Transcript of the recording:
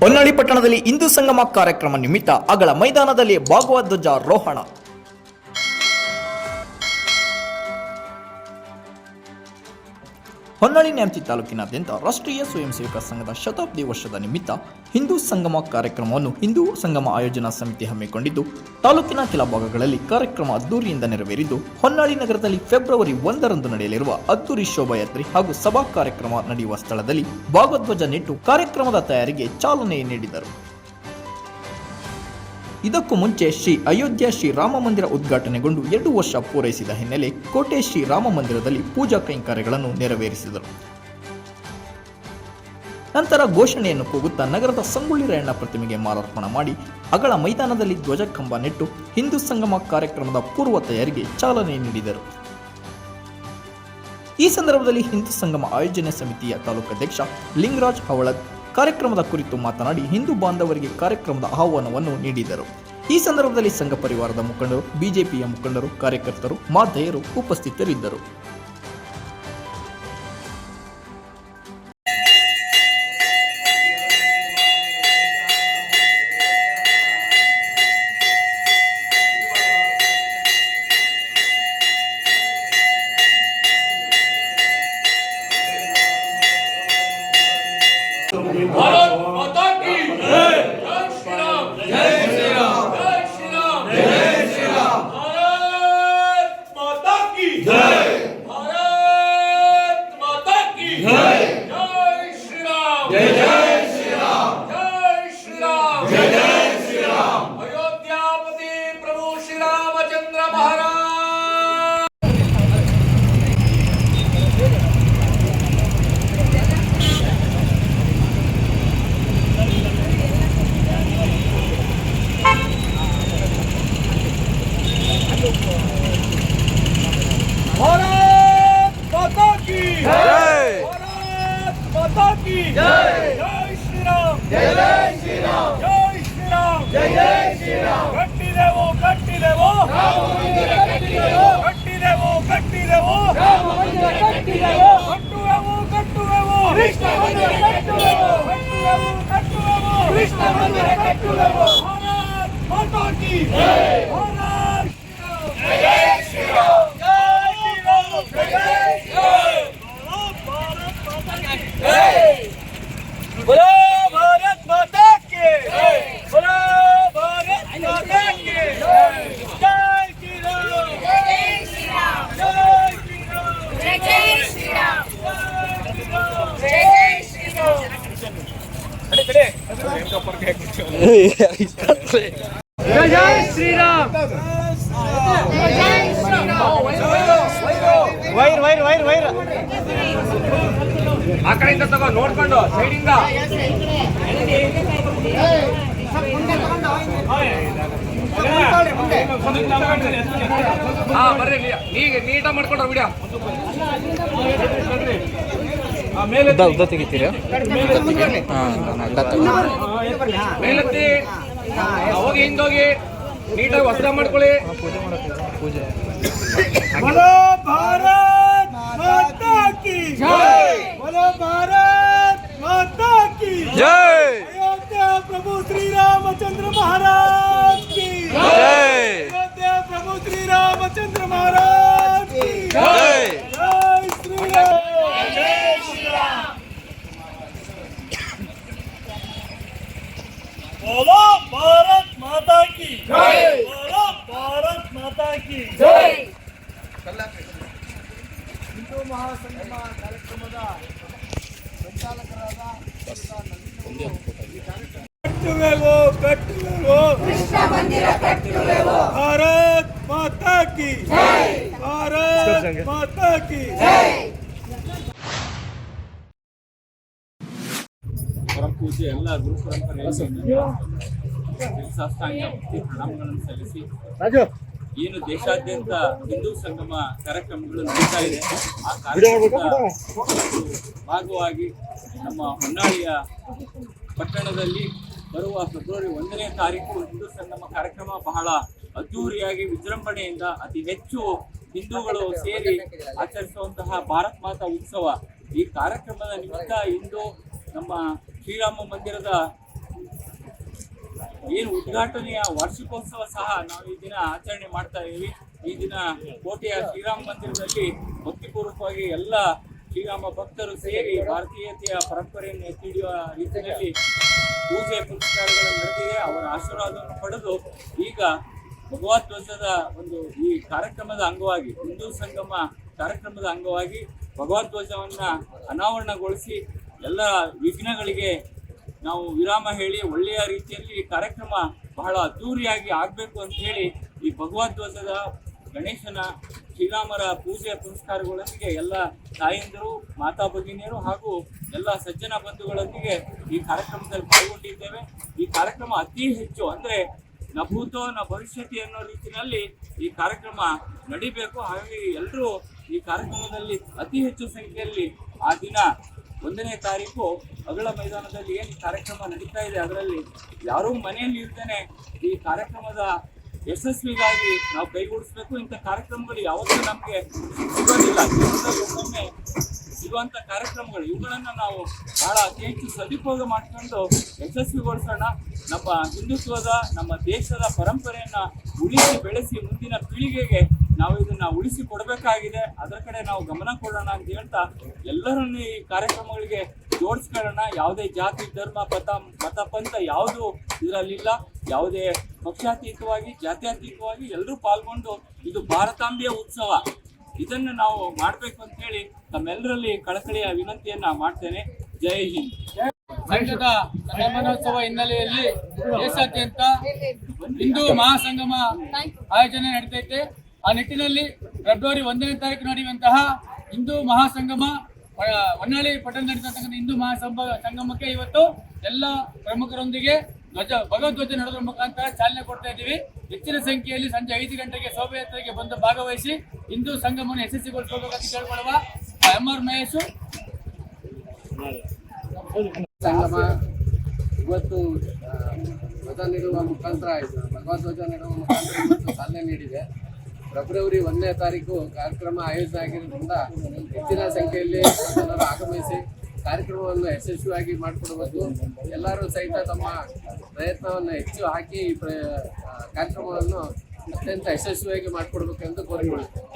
ಹೊನ್ನಾಳಿ ಪಟ್ಟಣದಲ್ಲಿ ಹಿಂದೂ ಸಂಗಮ ಕಾರ್ಯಕ್ರಮ ನಿಮಿತ್ತ ಅಗಳ ಮೈದಾನದಲ್ಲಿ ಭಾಗವಧ್ವಜ ಹೊನ್ನಾಳಿ ನ್ಯಾಮತಿ ತಾಲೂಕಿನಾದ್ಯಂತ ರಾಷ್ಟ್ರೀಯ ಸ್ವಯಂ ಸೇವಕ ಸಂಘದ ಶತಾಬ್ದಿ ವರ್ಷದ ನಿಮಿತ್ತ ಹಿಂದೂ ಸಂಗಮ ಕಾರ್ಯಕ್ರಮವನ್ನು ಹಿಂದೂ ಸಂಗಮ ಆಯೋಜನಾ ಸಮಿತಿ ಹಮ್ಮಿಕೊಂಡಿದ್ದು, ತಾಲೂಕಿನ ಕೆಲ ಭಾಗಗಳಲ್ಲಿ ಕಾರ್ಯಕ್ರಮ ಅದ್ದೂರಿಯಿಂದ ನೆರವೇರಿದ್ದು, ಹೊನ್ನಾಳಿ ನಗರದಲ್ಲಿ ಫೆಬ್ರವರಿ ಒಂದರಂದು ನಡೆಯಲಿರುವ ಅದ್ದೂರಿ ಶೋಭಾಯಾತ್ರೆ ಹಾಗೂ ಸಭಾ ಕಾರ್ಯಕ್ರಮ ನಡೆಯುವ ಸ್ಥಳದಲ್ಲಿ ಭಾಗಧ್ವಜ ನೆಟ್ಟು ಕಾರ್ಯಕ್ರಮದ ತಯಾರಿಗೆ ಚಾಲನೆ ನೀಡಿದರು. ಇದಕ್ಕೂ ಮುಂಚೆ ಶ್ರೀ ಅಯೋಧ್ಯ ಶ್ರೀ ರಾಮ ಮಂದಿರ ಉದ್ಘಾಟನೆಗೊಂಡು ಎರಡು ವರ್ಷ ಪೂರೈಸಿದ ಹಿನ್ನೆಲೆ ಕೋಟೆ ಶ್ರೀ ರಾಮ ಮಂದಿರದಲ್ಲಿ ಪೂಜಾ ಕೈಂಕರ್ಯಗಳನ್ನು ನೆರವೇರಿಸಿದರು. ನಂತರ ಘೋಷಣೆಯನ್ನು ಕೂಗುತ್ತಾ ನಗರದ ಸಂಗೊಳ್ಳಿ ರಾಯಣ್ಣ ಪ್ರತಿಮೆಗೆ ಮಾಲಾರ್ಪಣ ಮಾಡಿ ಅಗಳ ಮೈದಾನದಲ್ಲಿ ಧ್ವಜಕಂಬ ನೆಟ್ಟು ಹಿಂದೂ ಸಂಗಮ ಕಾರ್ಯಕ್ರಮದ ಪೂರ್ವ ತಯಾರಿಗೆ ಚಾಲನೆ ನೀಡಿದರು. ಈ ಸಂದರ್ಭದಲ್ಲಿ ಹಿಂದೂ ಸಂಗಮ ಆಯೋಜನೆ ಸಮಿತಿಯ ತಾಲೂಕಾಧ್ಯಕ್ಷ ಲಿಂಗರಾಜ್ ಹವಳದ್ ಕಾರ್ಯಕ್ರಮದ ಕುರಿತು ಮಾತನಾಡಿ ಹಿಂದೂ ಬಾಂಧವರಿಗೆ ಕಾರ್ಯಕ್ರಮದ ಆಹ್ವಾನವನ್ನು ನೀಡಿದರು. ಈ ಸಂದರ್ಭದಲ್ಲಿ ಸಂಘ ಪರಿವಾರದ ಮುಖಂಡರು, ಬಿಜೆಪಿಯ ಮುಖಂಡರು, ಕಾರ್ಯಕರ್ತರು ಮಾತೆಯರು ಉಪಸ್ಥಿತರಿದ್ದರು. ಮಾತಾ ಕಿ ಜೈ ಭಾರತ್ ಜೈ ಶ್ರೀ ರಾಮ್ ಜೈ ಶ್ರೀ ರಾಮ್ ಜೈ ಶ್ರೀ ರಾಮ್ ಭಾರತ್ ಮಾತಾ ಕಿ ಜೈ बोलो भारत माता की जय बोलो भारत माता की जय जय श्री राम जय श्री राम जय श्री राम जय जय श्री राम जय श्री राम जय जय श्री राम जय जय Shri Ram wire wire wire wire ಆ ಕಡೆಯಿಂದ ತಗೋ ನೋಡ್ಕೊಂಡು ಸೈಡಿಂದ ಹಾ ಬರ್ರಿ ಈಗ ನೀಟಾಗಿ ಮಾಡ್ಕೊಂಡ್ರ ವಿಡಿಯೋ ಉದ್ದ ಉದ್ದ ತೆಗಿತೀರಾ ಹಾಂ ನಾನು ಅಡ್ಡ ತಗೊಂಡು ಮೇಲತ್ತಿ ಅವಾಗ ಹೋಗಿ ನೀಟಾಗಿ ವಸ್ತ್ರ ಮಾಡ್ಕೊಳ್ಳಿ ಪೂಜೆ ಭಾರತ್ ಮಾತಾ ಕಿ ಜೈ ಭಾರತ್ ಮಾತಾ ಕಿ ಜೈ ಅಯೋಧ್ಯೆ ಪ್ರಭು ಶ್ರೀರಾಮಚಂದ್ರ ಮಹಾರಾಜ್ ಕಿ ಜೈ ಅಯೋಧ್ಯೆ ಪ್ರಭು ಶ್ರೀರಾಮಚಂದ್ರ ಮಹಾರಾಜ್ ಕಿ जय बोलो भारत माता की जय ಹಿಂದೂ ಮಹಾಸಂಗಮ ಕಾರ್ಯಕ್ರಮದ ಸಂಚಾಲಕರಾದ ಕಟ್ಟುವೆವು ಕಟ್ಟುವೆವು ಕೃಷ್ಣ ಮಂದಿರ ಕಟ್ಟುವೆವು ಭಾರತ್ ಮಾತಾ ಕಿ ಭಾರತ್ ಮಾತಾ ಕಿ ಪರಪೂಜೆ ಎಲ್ಲ ಗುರು ಪರಂಪರೆಯಲ್ಲಿ ಸಾಷ್ಟಾಂಗ ಭಕ್ತಿ ಪ್ರಣಾಮಗಳನ್ನು ಸಲ್ಲಿಸಿ ಏನು ದೇಶಾದ್ಯಂತ ಹಿಂದೂ ಸಂಗಮ ಕಾರ್ಯಕ್ರಮಗಳು ನಡೀತಾ ಇದೆ. ಆ ಕಾರ್ಯಕ್ರಮದ ಭಾಗವಾಗಿ ನಮ್ಮ ಹೊನ್ನಾಳಿಯ ಪಟ್ಟಣದಲ್ಲಿ ಬರುವ ಫೆಬ್ರವರಿ ಒಂದನೇ ತಾರೀಕು ಹಿಂದೂ ಸಂಗಮ ಕಾರ್ಯಕ್ರಮ ಬಹಳ ಅದ್ದೂರಿಯಾಗಿ ವಿಜೃಂಭಣೆಯಿಂದ ಅತಿ ಹೆಚ್ಚು ಹಿಂದೂಗಳು ಸೇರಿ ಆಚರಿಸುವಂತಹ ಭಾರತ್ ಮಾತಾ ಉತ್ಸವ. ಈ ಕಾರ್ಯಕ್ರಮದ ನಿಮಿತ್ತ ಇಂದು ನಮ್ಮ ಶ್ರೀರಾಮ ಮಂದಿರದ ಏನು ಉದ್ಘಾಟನೆಯ ವಾರ್ಷಿಕೋತ್ಸವ ಸಹ ನಾವು ಈ ದಿನ ಆಚರಣೆ ಮಾಡ್ತಾ ಇದ್ದೀವಿ. ಈ ದಿನ ಕೋಟೆಯ ಶ್ರೀರಾಮ ಮಂದಿರದಲ್ಲಿ ಭಕ್ತಿಪೂರ್ವಕವಾಗಿ ಎಲ್ಲ ಶ್ರೀರಾಮ ಭಕ್ತರು ಸೇರಿ ಭಾರತೀಯತೆಯ ಪರಂಪರೆಯನ್ನು ಎತ್ತಿ ರೀತಿಯಲ್ಲಿ ಪೂಜೆ ಪುರಸ್ಕಾರಗಳು ನಡೆದಿದೆ. ಅವರ ಆಶೀರ್ವಾದವನ್ನು ಪಡೆದು ಈಗ ಭಗವದ್ವಜದ ಒಂದು ಈ ಕಾರ್ಯಕ್ರಮದ ಅಂಗವಾಗಿ, ಹಿಂದೂ ಸಂಗಮ ಕಾರ್ಯಕ್ರಮದ ಅಂಗವಾಗಿ ಭಗವದ್ವಜವನ್ನು ಅನಾವರಣಗೊಳಿಸಿ ಎಲ್ಲ ವಿಘ್ನಗಳಿಗೆ ನಾವು ವಿರಾಮ ಹೇಳಿ ಒಳ್ಳೆಯ ರೀತಿಯಲ್ಲಿ ಈ ಕಾರ್ಯಕ್ರಮ ಬಹಳ ಅದ್ದೂರಿಯಾಗಿ ಆಗಬೇಕು ಅಂತ ಹೇಳಿ ಈ ಭಗವದ್ವಜದ ಗಣೇಶನ ಶ್ರೀರಾಮರ ಪೂಜೆ ಪುನಸ್ಕಾರಗಳೊಂದಿಗೆ ಎಲ್ಲ ತಾಯಂದಿರು, ಮಾತಾ ಭಗಿನಿಯರು ಹಾಗೂ ಎಲ್ಲ ಸಜ್ಜನ ಬಂಧುಗಳೊಂದಿಗೆ ಈ ಕಾರ್ಯಕ್ರಮದಲ್ಲಿ ಪಾಲ್ಗೊಂಡಿದ್ದೇವೆ. ಈ ಕಾರ್ಯಕ್ರಮ ಅತಿ ಹೆಚ್ಚು ಅಂದರೆ ನ ಭೂತೋ ನ ಭವಿಷ್ಯತಿ ಅನ್ನೋ ರೀತಿಯಲ್ಲಿ ಈ ಕಾರ್ಯಕ್ರಮ ನಡಿಬೇಕು. ಹಾಗಾಗಿ ಎಲ್ಲರೂ ಈ ಕಾರ್ಯಕ್ರಮದಲ್ಲಿ ಅತಿ ಹೆಚ್ಚು ಸಂಖ್ಯೆಯಲ್ಲಿ ಆ ದಿನ ಒಂದನೇ ತಾರೀಕು ಅಗಳ ಮೈದಾನದಲ್ಲಿ ಏನು ಕಾರ್ಯಕ್ರಮ ನಡೀತಾ ಇದೆ ಅದರಲ್ಲಿ ಯಾರೂ ಮನೆಯಲ್ಲಿ ಇರ್ತೇನೆ. ಈ ಕಾರ್ಯಕ್ರಮದ ಯಶಸ್ವಿಗಾಗಿ ನಾವು ಕೈಗೂಡಿಸ್ಬೇಕು. ಇಂಥ ಕಾರ್ಯಕ್ರಮಗಳು ಯಾವತ್ತೂ ನಮಗೆ ಸಿಗೋದಿಲ್ಲ ಒಮ್ಮೊಮ್ಮೆ ಸಿಗುವಂಥ ಕಾರ್ಯಕ್ರಮಗಳು, ಇವುಗಳನ್ನು ನಾವು ಬಹಳ ಅತಿ ಹೆಚ್ಚು ಸದುಪಯೋಗ ಮಾಡಿಕೊಂಡು ಯಶಸ್ವಿಗೊಳಿಸೋಣ. ನಮ್ಮ ಹಿಂದುತ್ವದ, ನಮ್ಮ ದೇಶದ ಪರಂಪರೆಯನ್ನು ಉಳಿಸಿ ಬೆಳೆಸಿ ಮುಂದಿನ ಪೀಳಿಗೆಗೆ ನಾವು ಇದನ್ನ ಉಳಿಸಿ ಕೊಡಬೇಕಾಗಿದೆ ಅದರ ಕಡೆ ನಾವು ಗಮನ ಕೊಡೋಣ ಅಂತ ಹೇಳ್ತಾ ಎಲ್ಲರನ್ನು ಈ ಕಾರ್ಯಕ್ರಮಗಳಿಗೆ ಜೋಡಿಸ್ಕೊಳ್ಳೋಣ. ಯಾವುದೇ ಜಾತಿ, ಧರ್ಮ, ಪಥ, ಮತ, ಪಂಥ ಯಾವುದು ಇದರಲ್ಲಿಲ್ಲ. ಯಾವುದೇ ಪಕ್ಷಾತೀತವಾಗಿ, ಜಾತ್ಯಾತೀತವಾಗಿ ಎಲ್ಲರೂ ಪಾಲ್ಗೊಂಡು ಇದು ಭಾರತಾಂಬೆಯ ಉತ್ಸವ. ಇದನ್ನು ನಾವು ಮಾಡಬೇಕು ಅಂತ ಹೇಳಿ ತಮ್ಮೆಲ್ಲರಲ್ಲಿ ಕಳಕಳಿಯ ವಿನಂತಿಯನ್ನ ಮಾಡ್ತೇನೆ. ಜೈ ಹಿಂದ್. ಸಂಘದ ಸಂಗಮನೋತ್ಸವ ಹಿನ್ನೆಲೆಯಲ್ಲಿ ದೇಶಾದ್ಯಂತ ಹಿಂದೂ ಮಹಾಸಂಗಮ ಆಯೋಜನೆ ನಡೀತೈತೆ. ಆ ನಿಟ್ಟಿನಲ್ಲಿ ಫೆಬ್ರವರಿ ಒಂದನೇ ತಾರೀಕು ನಡೆಯುವಂತಹ ಹಿಂದೂ ಮಹಾಸಂಗಮ ಹೊನ್ನಾಳಿ ಪಟ್ಟಣ ನಡೆಸತಕ್ಕಂಥ ಹಿಂದೂ ಮಹಾಸಂಭ ಸಂಗಮಕ್ಕೆ ಇವತ್ತು ಎಲ್ಲ ಪ್ರಮುಖರೊಂದಿಗೆ ಧ್ವಜ ಭಗವಧ್ವಜ ನಡೆದ ಮುಖಾಂತರ ಚಾಲನೆ ಕೊಡ್ತಾ ಇದ್ದೀವಿ. ಹೆಚ್ಚಿನ ಸಂಖ್ಯೆಯಲ್ಲಿ ಸಂಜೆ ಐದು ಗಂಟೆಗೆ ಶೋಭಯಾತ್ರೆಗೆ ಬಂದು ಭಾಗವಹಿಸಿ ಹಿಂದೂ ಸಂಗಮವನ್ನು ಯಶಸ್ವಿಗೊಳಿಸಬೇಕಂತ ಕೇಳ್ಕೊಳ್ಳುವ ಎಂ ಆರ್ ಮಹೇಶು. ಸಂಗಮ ಇವತ್ತು ಧ್ವಜ ನೀಡುವ ಮುಖಾಂತರ ಭಗವಧ್ವಜ ನೀಡುವ ಮುಖಾಂತರ ಚಾಲನೆ ನೀಡಿದೆ. ಫೆಬ್ರವರಿ ಒಂದನೇ ತಾರೀಕು ಕಾರ್ಯಕ್ರಮ ಆಯೋಜನೆ ಆಗಿರೋದ್ರಿಂದ ಹೆಚ್ಚಿನ ಸಂಖ್ಯೆಯಲ್ಲಿ ಆಗಮಿಸಿ ಕಾರ್ಯಕ್ರಮವನ್ನು ಯಶಸ್ವಿಯಾಗಿ ಮಾಡಿಕೊಡಬೇಕು. ಎಲ್ಲರೂ ಸಹಿತ ತಮ್ಮ ಪ್ರಯತ್ನವನ್ನು ಹೆಚ್ಚು ಹಾಕಿ ಈ ಕಾರ್ಯಕ್ರಮವನ್ನು ಅತ್ಯಂತ ಯಶಸ್ವಿಯಾಗಿ ಮಾಡಿಕೊಡ್ಬೇಕೆಂದು ಕೋರಿಕೊಳ್ಳುತ್ತೇನೆ.